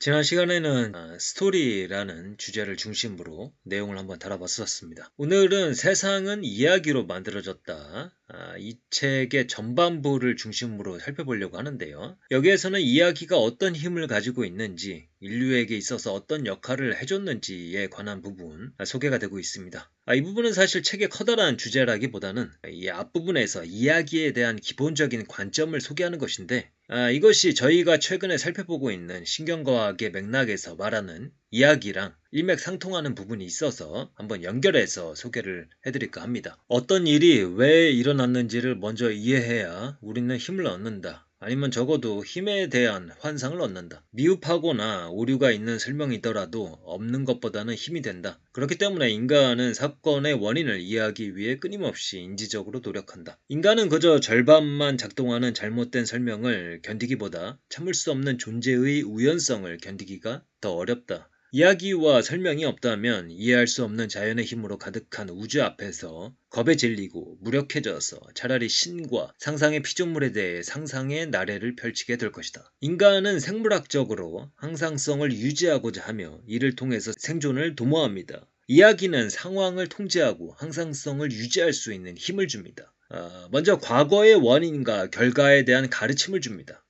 지난 시간에는 아, 스토리라는 주제를 중심으로 내용을 한번 다뤄봤었습니다. 오늘은 세상은 이야기로 만들어졌다. 아, 이 책의 전반부를 중심으로 살펴보려고 하는데요. 여기에서는 이야기가 어떤 힘을 가지고 있는지, 인류에게 있어서 어떤 역할을 해줬는지에 관한 부분 소개가 되고 있습니다. 아, 이 부분은 사실 책의 커다란 주제라기보다는 이 앞부분에서 이야기에 대한 기본적인 관점을 소개하는 것인데 아, 이것이 저희가 최근에 살펴보고 있는 신경과학의 맥락에서 말하는 이야기랑 일맥상통하는 부분이 있어서 한번 연결해서 소개를 해드릴까 합니다. 어떤 일이 왜 일어났는지를 먼저 이해해야 우리는 힘을 얻는다. 아니면 적어도 힘에 대한 환상을 얻는다. 미흡하거나 오류가 있는 설명이더라도 없는 것보다는 힘이 된다. 그렇기 때문에 인간은 사건의 원인을 이해하기 위해 끊임없이 인지적으로 노력한다. 인간은 그저 절반만 작동하는 잘못된 설명을 견디기보다 참을 수 없는 존재의 우연성을 견디기가 더 어렵다. 이야기와 설명이 없다면 이해할 수 없는 자연의 힘으로 가득한 우주 앞에서 겁에 질리고 무력해져서 차라리 신과 상상의 피조물에 대해 상상의 나래를 펼치게 될 것이다. 인간은 생물학적으로 항상성을 유지하고자 하며 이를 통해서 생존을 도모합니다. 이야기는 상황을 통제하고 항상성을 유지할 수 있는 힘을 줍니다. 어, 먼저 과거의 원인과 결과에 대한 가르침을 줍니다.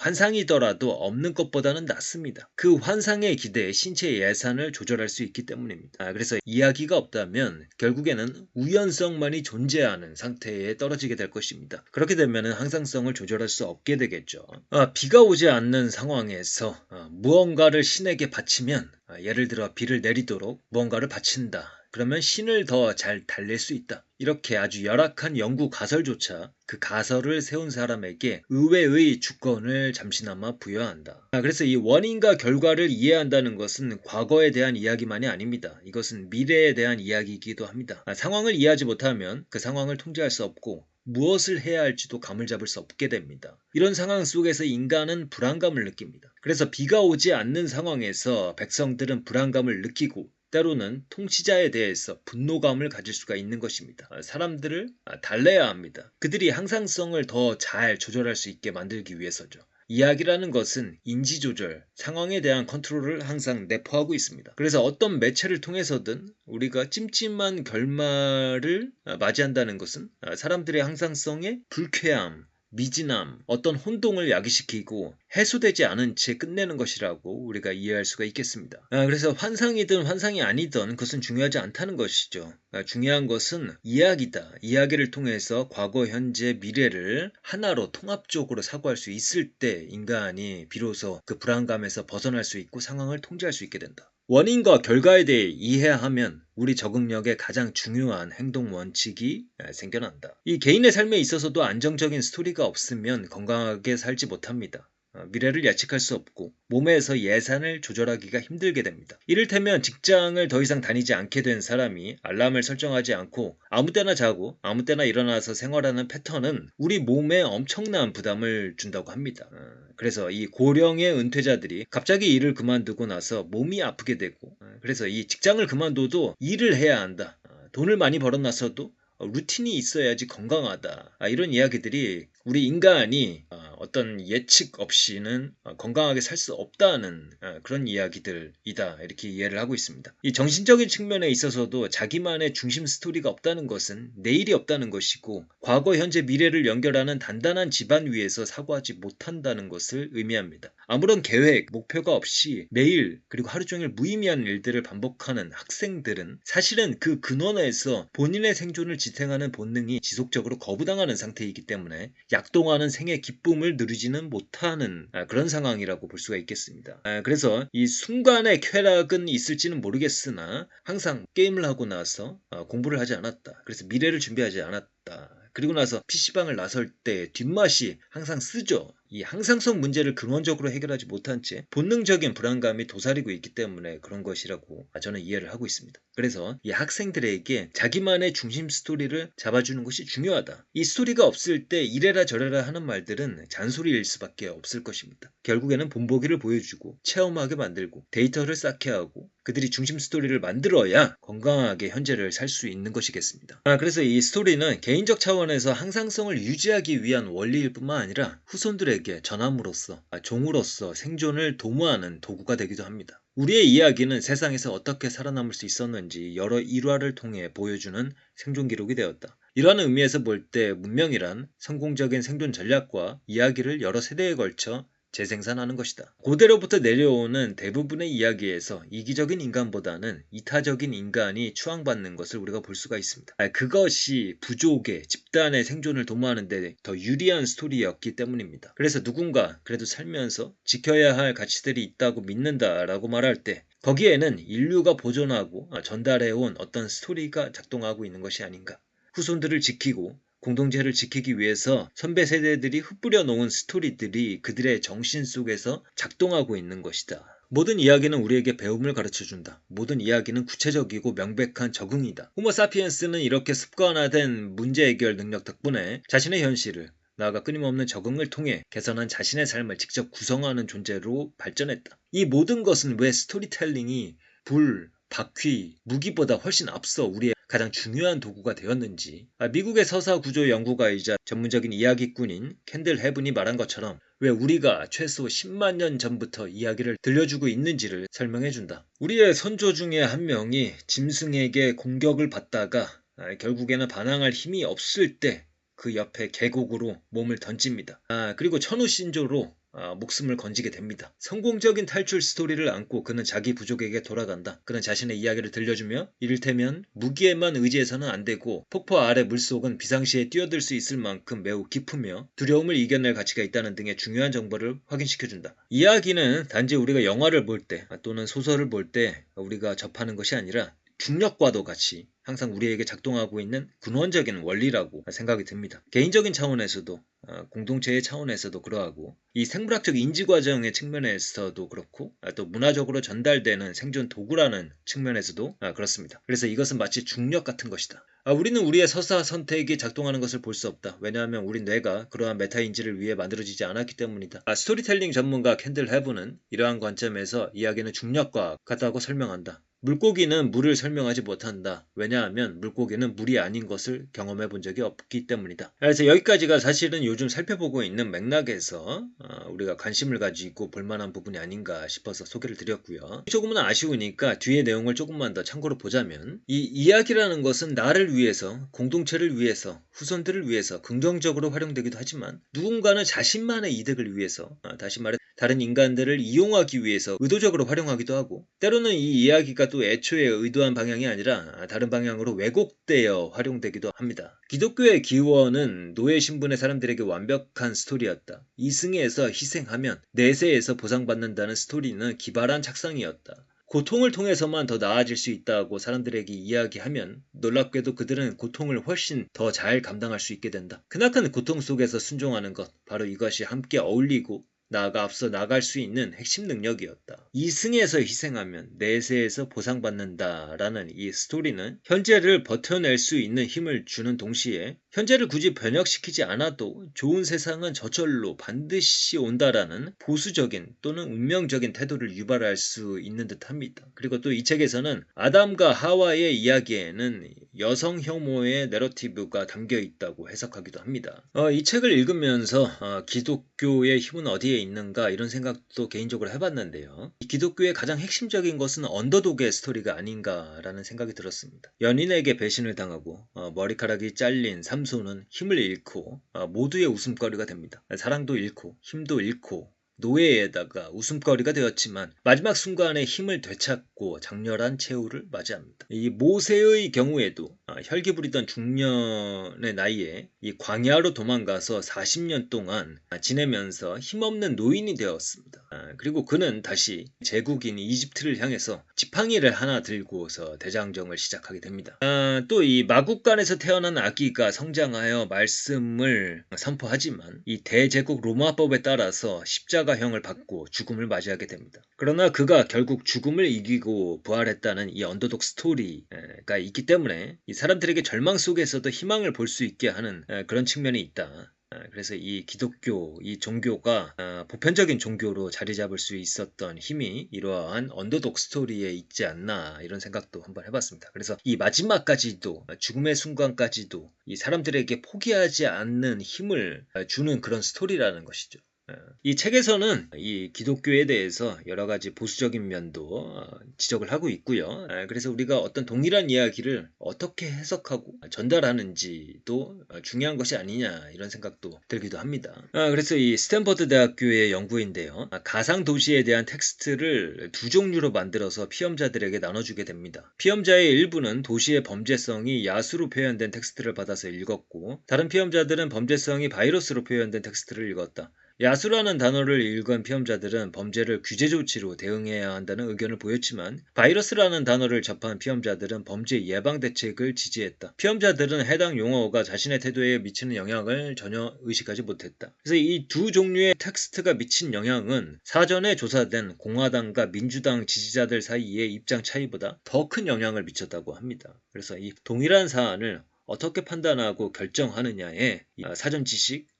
환상이더라도 없는 것보다는 낫습니다. 그 환상에 기대해 신체 예산을 조절할 수 있기 때문입니다. 아, 그래서 이야기가 없다면 결국에는 우연성만이 존재하는 상태에 떨어지게 될 것입니다. 그렇게 되면 항상성을 조절할 수 없게 되겠죠. 아, 비가 오지 않는 상황에서 아, 무언가를 신에게 바치면 아, 예를 들어 비를 내리도록 무언가를 바친다. 그러면 신을 더 잘 달랠 수 있다. 이렇게 아주 열악한 연구 가설조차 그 가설을 세운 사람에게 의외의 주권을 잠시나마 부여한다. 아, 그래서 이 원인과 결과를 이해한다는 것은 과거에 대한 이야기만이 아닙니다. 이것은 미래에 대한 이야기이기도 합니다. 아, 상황을 이해하지 못하면 그 상황을 통제할 수 없고 무엇을 해야 할지도 감을 잡을 수 없게 됩니다. 이런 상황 속에서 인간은 불안감을 느낍니다. 그래서 비가 오지 않는 상황에서 백성들은 불안감을 느끼고 때로는 통치자에 대해서 분노감을 가질 수가 있는 것입니다. 아, 사람들을 아, 달래야 합니다. 그들이 항상성을 더 잘 조절할 수 있게 만들기 위해서죠. 이야기라는 것은 인지 조절, 상황에 대한 컨트롤을 항상 내포하고 있습니다. 그래서 어떤 매체를 통해서든 우리가 찜찜한 결말을 아, 맞이한다는 것은 사람들의 항상성에 불쾌함, 미진함, 어떤 혼동을 야기시키고 해소되지 않은 채 끝내는 것이라고 우리가 이해할 수가 있겠습니다. 아, 그래서 환상이든 환상이 아니든 그것은 중요하지 않다는 것이죠. 아, 중요한 것은 이야기다. 이야기를 통해서 과거, 현재, 미래를 하나로 통합적으로 사고할 수 있을 때 인간이 비로소 그 불안감에서 벗어날 수 있고 상황을 통제할 수 있게 된다. 원인과 결과에 대해 이해하면 우리 적응력의 가장 중요한 행동 원칙이 생겨난다. 이 개인의 삶에 있어서도 안정적인 스토리가 없으면 건강하게 살지 못합니다. 어, 미래를 예측할 수 없고 몸에서 예산을 조절하기가 힘들게 됩니다. 이를테면 직장을 더 이상 다니지 않게 된 사람이 알람을 설정하지 않고 아무 때나 자고 아무 때나 일어나서 생활하는 패턴은 우리 몸에 엄청난 부담을 준다고 합니다. 어, 그래서 이 고령의 은퇴자들이 갑자기 일을 그만두고 나서 몸이 아프게 되고 어, 그래서 이 직장을 그만둬도 일을 해야 한다. 돈을 많이 벌어놨어도 루틴이 있어야지 건강하다. 아, 이런 이야기들이 우리 인간이 어떤 예측 없이는 어, 건강하게 살 수 없다는 어, 그런 이야기들이다 이렇게 이해를 하고 있습니다. 이 정신적인 측면에 있어서도 자기만의 중심 스토리가 없다는 것은 내일이 없다는 것이고 과거, 현재, 미래를 연결하는 단단한 집안 위에서 사고하지 못한다는 것을 의미합니다. 아무런 계획, 목표가 없이 매일 그리고 하루 종일 무의미한 일들을 반복하는 학생들은 사실은 그 근원에서 본인의 생존을 지탱하는 본능이 지속적으로 거부당하는 상태이기 때문에 약동하는 생의 기쁨을 쾌락을 누리지는 못하는 아, 그런 상황이라고 볼 수가 있겠습니다. 아, 그래서 이 순간의 쾌락은 있을지는 모르겠으나 항상 게임을 하고 나서 어, 공부를 하지 않았다. 그래서 미래를 준비하지 않았다. 그리고 나서 PC방을 나설 때 뒷맛이 항상 쓰죠. 이 항상성 문제를 근원적으로 해결하지 못한 채 본능적인 불안감이 도사리고 있기 때문에 그런 것이라고 저는 이해를 하고 있습니다. 그래서 이 학생들에게 자기만의 중심 스토리를 잡아주는 것이 중요하다. 이 스토리가 없을 때 이래라 저래라 하는 말들은 잔소리일 수밖에 없을 것입니다. 결국에는 본보기를 보여주고 체험하게 만들고 데이터를 쌓게 하고 그들이 중심 스토리를 만들어야 건강하게 현재를 살 수 있는 것이겠습니다. 아, 그래서 이 스토리는 개인적 차원에서 항상성을 유지하기 위한 원리일 뿐만 아니라 후손들에게 사람들에게 전함으로써 아, 종으로서 생존을 도모하는 도구가 되기도 합니다. 우리의 이야기는 세상에서 어떻게 살아남을 수 있었는지 여러 일화를 통해 보여주는 생존 기록이 되었다. 이러한 의미에서 볼 때 문명이란 성공적인 생존 전략과 이야기를 여러 세대에 걸쳐 재생산하는 것이다. 고대로부터 내려오는 대부분의 이야기에서 이기적인 인간보다는 이타적인 인간이 추앙받는 것을 우리가 볼 수가 있습니다. 아, 그것이 부족의 집단의 생존을 도모하는 데 더 유리한 스토리였기 때문입니다. 그래서 누군가 그래도 살면서 지켜야 할 가치들이 있다고 믿는다라고 말할 때 거기에는 인류가 보존하고 아, 전달해온 어떤 스토리가 작동하고 있는 것이 아닌가. 후손들을 지키고 공동체를 지키기 위해서 선배 세대들이 흩뿌려 놓은 스토리들이 그들의 정신 속에서 작동하고 있는 것이다. 모든 이야기는 우리에게 배움을 가르쳐 준다. 모든 이야기는 구체적이고 명백한 적응이다. 호모 사피엔스는 이렇게 습관화된 문제 해결 능력 덕분에 자신의 현실을 나아가 끊임없는 적응을 통해 개선한 자신의 삶을 직접 구성하는 존재로 발전했다. 이 모든 것은 왜 스토리텔링이 불, 바퀴, 무기보다 훨씬 앞서 우리의 가장 중요한 도구가 되었는지 아, 미국의 서사 구조 연구가이자 전문적인 이야기꾼인 캔들 헤븐이 말한 것처럼 왜 우리가 최소 10만 년 전부터 이야기를 들려주고 있는지를 설명해 준다. 우리의 선조 중에 한 명이 짐승에게 공격을 받다가 아, 결국에는 반항할 힘이 없을 때 그 옆에 계곡으로 몸을 던집니다. 아, 그리고 천우 신조로 아, 목숨을 건지게 됩니다. 성공적인 탈출 스토리를 안고 그는 자기 부족에게 돌아간다. 그는 자신의 이야기를 들려주며 이를테면 무기에만 의지해서는 안 되고 폭포 아래 물속은 비상시에 뛰어들 수 있을 만큼 매우 깊으며 두려움을 이겨낼 가치가 있다는 등의 중요한 정보를 확인시켜준다. 이야기는 단지 우리가 영화를 볼 때 또는 소설을 볼 때 우리가 접하는 것이 아니라 중력과도 같이 항상 우리에게 작동하고 있는 근원적인 원리라고 생각이 듭니다. 개인적인 차원에서도 어, 공동체의 차원에서도 그러하고 이 생물학적 인지 과정의 측면에서도 그렇고 아, 또 문화적으로 전달되는 생존 도구라는 측면에서도 아, 그렇습니다. 그래서 이것은 마치 중력 같은 것이다. 아, 우리는 우리의 서사 선택이 작동하는 것을 볼 수 없다. 왜냐하면 우리 뇌가 그러한 메타인지를 위해 만들어지지 않았기 때문이다. 스토리텔링 전문가 캔들 헤브는 이러한 관점에서 이야기는 중력과 같다고 설명한다. 물고기는 물을 설명하지 못한다. 왜냐하면 물고기는 물이 아닌 것을 경험해 본 적이 없기 때문이다. 그래서 여기까지가 사실은 요즘 살펴보고 있는 맥락에서 어, 우리가 관심을 가지고 볼만한 부분이 아닌가 싶어서 소개를 드렸고요. 조금은 아쉬우니까 뒤에 내용을 조금만 더 참고로 보자면 이 이야기라는 것은 나를 위해서, 공동체를 위해서, 후손들을 위해서 긍정적으로 활용되기도 하지만 누군가는 자신만의 이득을 위해서, 어, 다시 말해 다른 인간들을 이용하기 위해서 의도적으로 활용하기도 하고 때로는 이 이야기가 또 애초에 의도한 방향이 아니라 다른 방향으로 왜곡되어 활용되기도 합니다. 기독교의 기원은 노예 신분의 사람들에게 완벽한 스토리였다. 이승에서 희생하면 내세에서 보상받는다는 스토리는 기발한 착상이었다. 고통을 통해서만 더 나아질 수 있다고 사람들에게 이야기하면 놀랍게도 그들은 고통을 훨씬 더 잘 감당할 수 있게 된다. 크나큰 고통 속에서 순종하는 것, 바로 이것이 함께 어울리고 나아가 앞서 나갈 수 있는 핵심 능력이었다. 이승에서 희생하면 내세에서 보상받는다라는 이 스토리는 현재를 버텨낼 수 있는 힘을 주는 동시에 현재를 굳이 변혁시키지 않아도 좋은 세상은 저절로 반드시 온다라는 보수적인 또는 운명적인 태도를 유발할 수 있는 듯 합니다. 그리고 또 이 책에서는 아담과 하와의 이야기에는 여성 혐오의 내러티브가 담겨 있다고 해석하기도 합니다. 어, 이 책을 읽으면서 어, 기독교의 힘은 어디에 있는가 이런 생각도 개인적으로 해봤는데요. 기독교의 가장 핵심적인 것은 언더독의 스토리가 아닌가라는 생각이 들었습니다. 연인에게 배신을 당하고 어, 머리카락이 잘린 삼손은 힘을 잃고 어, 모두의 웃음거리가 됩니다. 사랑도 잃고 힘도 잃고 노예에다가 웃음거리가 되었지만 마지막 순간에 힘을 되찾고 장렬한 최후를 맞이합니다. 이 모세의 경우에도 아, 혈기 부리던 중년의 나이에 이 광야로 도망가서 40년 동안 지내면서 힘없는 노인이 되었습니다. 아, 그리고 그는 다시 제국인 이집트를 향해서 지팡이를 하나 들고서 대장정을 시작하게 됩니다. 아, 또이 마국간에서 태어난 아기가 성장하여 말씀을 선포하지만 이 대제국 로마법에 따라서 십자가형을 받고 죽음을 맞이하게 됩니다. 그러나 그가 결국 죽음을 이기고 부활했다는 이 언더독 스토리가 있기 때문에 이 사람들에게 절망 속에서도 희망을 볼 수 있게 하는 그런 측면이 있다. 그래서 이 기독교, 이 종교가 보편적인 종교로 자리 잡을 수 있었던 힘이 이러한 언더독 스토리에 있지 않나 이런 생각도 한번 해봤습니다. 그래서 이 마지막까지도 죽음의 순간까지도 이 사람들에게 포기하지 않는 힘을 주는 그런 스토리라는 것이죠. 어, 이 책에서는 이 기독교에 대해서 여러 가지 보수적인 면도 어, 지적을 하고 있고요. 아, 그래서 우리가 어떤 동일한 이야기를 어떻게 해석하고 전달하는지도 어, 중요한 것이 아니냐 이런 생각도 들기도 합니다. 아, 그래서 이 스탠퍼드 대학교의 연구인데요. 아, 가상 도시에 대한 텍스트를 두 종류로 만들어서 피험자들에게 나눠주게 됩니다. 피험자의 일부는 도시의 범죄성이 야수로 표현된 텍스트를 받아서 읽었고 다른 피험자들은 범죄성이 바이러스로 표현된 텍스트를 읽었다. 야수라는 단어를 읽은 피험자들은 범죄를 규제 조치로 대응해야 한다는 의견을 보였지만 바이러스라는 단어를 접한 피험자들은 범죄 예방 대책을 지지했다. 피험자들은 해당 용어가 자신의 태도에 미치는 영향을 전혀 의식하지 못했다. 그래서 이 두 종류의 텍스트가 미친 영향은 사전에 조사된 공화당과 민주당 지지자들 사이의 입장 차이보다 더 큰 영향을 미쳤다고 합니다. 그래서 이 동일한 사안을 어떻게 판단하고 결정하느냐에 이 사전 지식, 어,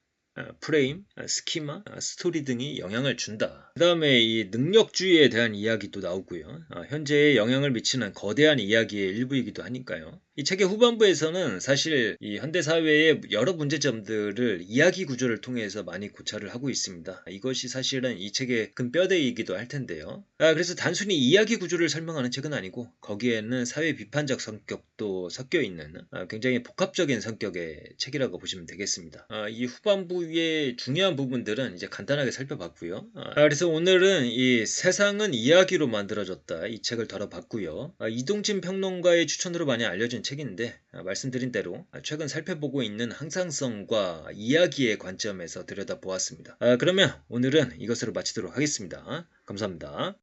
프레임, 어, 스키마, 어, 스토리 등이 영향을 준다. 그 다음에 이 능력주의에 대한 이야기도 나오고요. 어, 현재에 영향을 미치는 거대한 이야기의 일부이기도 하니까요. 이 책의 후반부에서는 사실 이 현대 사회의 여러 문제점들을 이야기 구조를 통해서 많이 고찰을 하고 있습니다. 이것이 사실은 이 책의 큰 뼈대이기도 할 텐데요. 아, 그래서 단순히 이야기 구조를 설명하는 책은 아니고 거기에는 사회 비판적 성격도 섞여 있는 아, 굉장히 복합적인 성격의 책이라고 보시면 되겠습니다. 아, 이 후반부 의 중요한 부분들은 이제 간단하게 살펴봤고요. 아, 그래서 오늘은 이 세상은 이야기로 만들어졌다 이 책을 다뤄봤고요. 아, 이동진 평론가의 추천으로 많이 알려진 책인데 아, 말씀드린 대로 아, 최근 살펴보고 있는 항상성과 이야기의 관점에서 들여다보았습니다. 아, 그러면 오늘은 이것으로 마치도록 하겠습니다. 감사합니다.